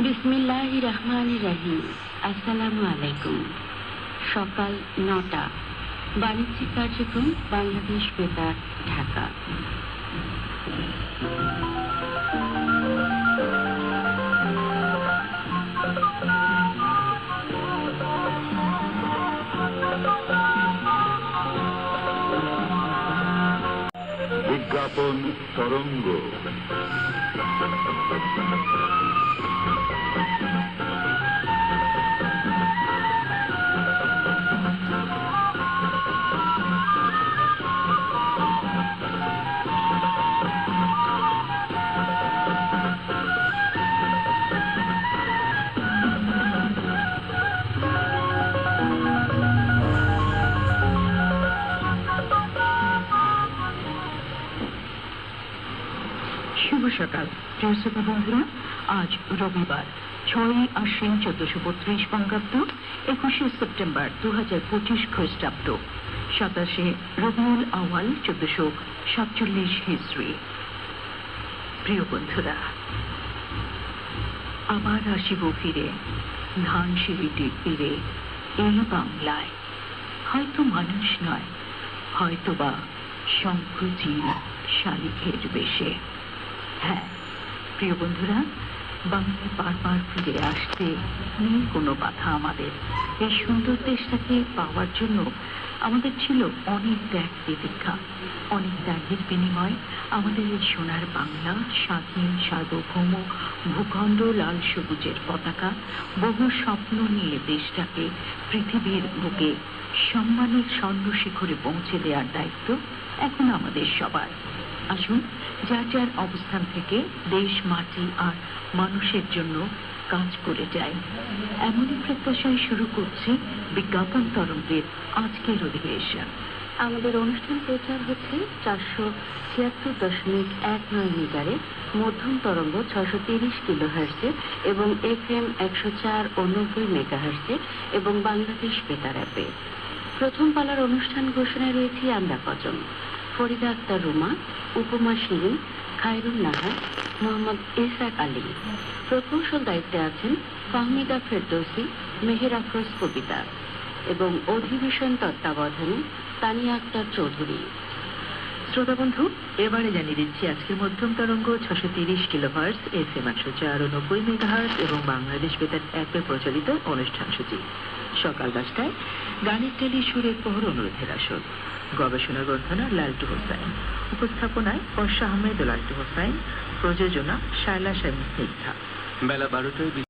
বিসমিল্লাহ রহমান রাহিম। আসসালামু আলাইকুম। সকাল নটা। বাণিজ্যিক কার্যক্রম বাংলাদেশ বেতার ঢাকা। বিজ্ঞাপন তরঙ্গ সকাল। শ্রোতা বন্ধুরা, আজ রবিবার, ছয়ই আশ্বিন চোদ্দশো বত্রিশ বঙ্গাব্দ, একুশে সেপ্টেম্বর দু হাজার পঁচিশ খ্রিস্টাব্দ। সাতাশে রবিউল আওয়াল চোদ্দশো সাতচল্লিশ হিজড়ি। প্রিয় বন্ধুরা, আবার আসিব ফিরে, ধান সিঁড়িটির তীরে, এই বাংলায়। হয়তো মানুষ নয়, হয়তোবা শঙ্খচিল শালিখের বেশে। হ্যাঁ প্রিয় বন্ধুরা, বাংলায় বারবার ফিরে আসতে নেই কোনো বাধা আমাদের। এই সুন্দর দেশটাকে পাওয়ার জন্য আমাদের ছিল অনেক ত্যাগ প্রতীক্ষা অনেক ত্যাগের বিনিময় আমাদের এই সোনার বাংলা, স্বাধীন, সার্বভৌম, ভূখণ্ড, লাল সবুজের পতাকা, বহু স্বপ্ন নিয়ে দেশটাকে পৃথিবীর বুকে সম্মানের স্বর্ণ শিখরে পৌঁছে দেওয়ার দায়িত্ব এখন আমাদের সবার। আসুন যার যার অবস্থান থেকে দেশ, মাটি আর মানুষের জন্য কাজ করে যায়। এমনই প্রত্যাশায় শুরু করছে বিজ্ঞাপন তরঙ্গের আজকের অধিবেশন। আমাদের অনুষ্ঠান প্রচার হচ্ছে চারশো ছিয়াত্তর দশমিক এক নয় মিটারে, মধ্যম তরঙ্গ ছশো তিরিশ কিলো হার্সে এবং এফ এম একশো চার ও নব্বই মেগা হার্সে এবং বাংলাদেশ বেতার অ্যাপে। প্রথম পালার অনুষ্ঠান ঘোষণায় রয়েছি আমরা কজন। ফরিদা রুমা, উপমা শিরিন খায়রুল নাহার মোহাম্মদ ইসাক আলী। প্রকৌশল দায়িত্বে আছেন ফাহমিদা ফেরদৌসি, মেহের আফরোজ কবিতা এবং অধিবেশন তত্ত্বাবধানে তানিয়া আক্তার চৌধুরী। শ্রোতা বন্ধু, এবারে জানিয়ে দিচ্ছি আজকের মধ্যম তরঙ্গ ছশো তিরিশ কিলো হার্স এফ এম একশো চার নব্বই মেগা হার্স এবং বাংলাদেশ বেতার অ্যাপে প্রচারিত অনুষ্ঠান সূচি সকাল দশটায় গানের টেলি সুরের পোহর অনুরোধের আসর। গবেষণা গ্রন্থনা লালটু হোসাইন উপস্থাপনায় বর্ষা আহমেদ লালটু হোসাইন প্রযোজনা শায়লা শামী স্নিগ্ধা বেলা বারোটায়